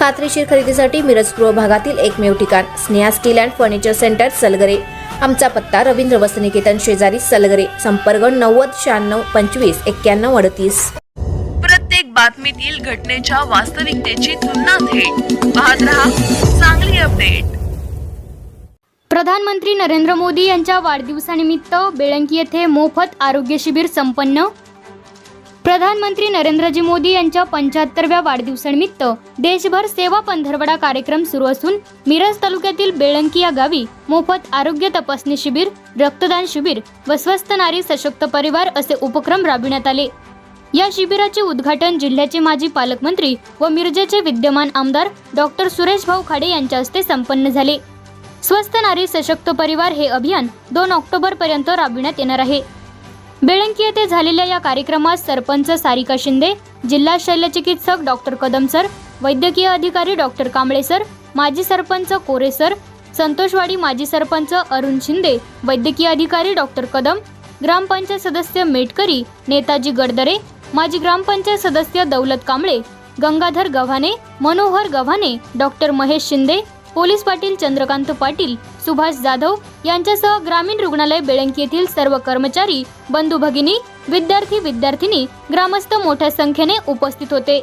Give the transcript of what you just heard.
खात्रीशीर खरेदीसाठी मिरज पूर्व भागातील एकमेव ठिकाण Sneha steel and furniture center Salgare. आमचा पत्ता रवींद्र वसनिकेतन शेजारी सलगरे संपर्क नव्वद शहाण्णव पंचवीस एक्क्याण्णव अडतीस. प्रत्येक बातमीतील घटनेच्या वास्तविकतेची तुलना थेट. पाहत रहा चांगली अपडेट. प्रधानमंत्री नरेंद्र मोदी यांच्या वाढदिवसानिमित्त बेळंकी येथे मोफत आरोग्य शिबिर संपन्न. प्रधानमंत्री नरेंद्रजी मोदी यांच्या पंच्याहत्तरव्या वाढदिवसानिमित्त देशभर सेवा पंधरवडा कार्यक्रम सुरू असून मिरज तालुक्यातील बेळंकी या गावी मोफत आरोग्य तपासणी शिबिर रक्तदान शिबिर व स्वस्थ नारी सशक्त परिवार असे उपक्रम राबविण्यात आले. या शिबिराचे उद्घाटन जिल्ह्याचे माजी पालकमंत्री व मिरजेचे विद्यमान आमदार डॉक्टर सुरेश भाऊ खाडे यांच्या हस्ते संपन्न झाले. स्वस्थ नारी सशक्त परिवार हे अभियान दोन ऑक्टोबर पर्यंत राबविण्यात येणार आहे. बेळंकी येथे झालेल्या या कार्यक्रमात सरपंच सारिका शिंदे जिल्हा शल्यचिकित्सक डॉक्टर कदम सर वैद्यकीय अधिकारी डॉक्टर कांबळे सर माजी सरपंच कोरे सर संतोषवाडी माजी सरपंच अरुण शिंदे वैद्यकीय अधिकारी डॉक्टर कदम ग्रामपंचायत सदस्य मेटकरी नेताजी गडदरे माजी ग्रामपंचायत सदस्य दौलत कांबळे गंगाधर गव्हाणे मनोहर गव्हाणे डॉक्टर महेश शिंदे पोलीस पाटील चंद्रकांत पाटील सुभाष जाधव यांच्यासह ग्रामीण रुग्णालय बेळंकी येथील सर्व कर्मचारी बंधू भगिनी विद्यार्थी विद्यार्थिनी ग्रामस्थ मोठ्या संख्येने उपस्थित होते.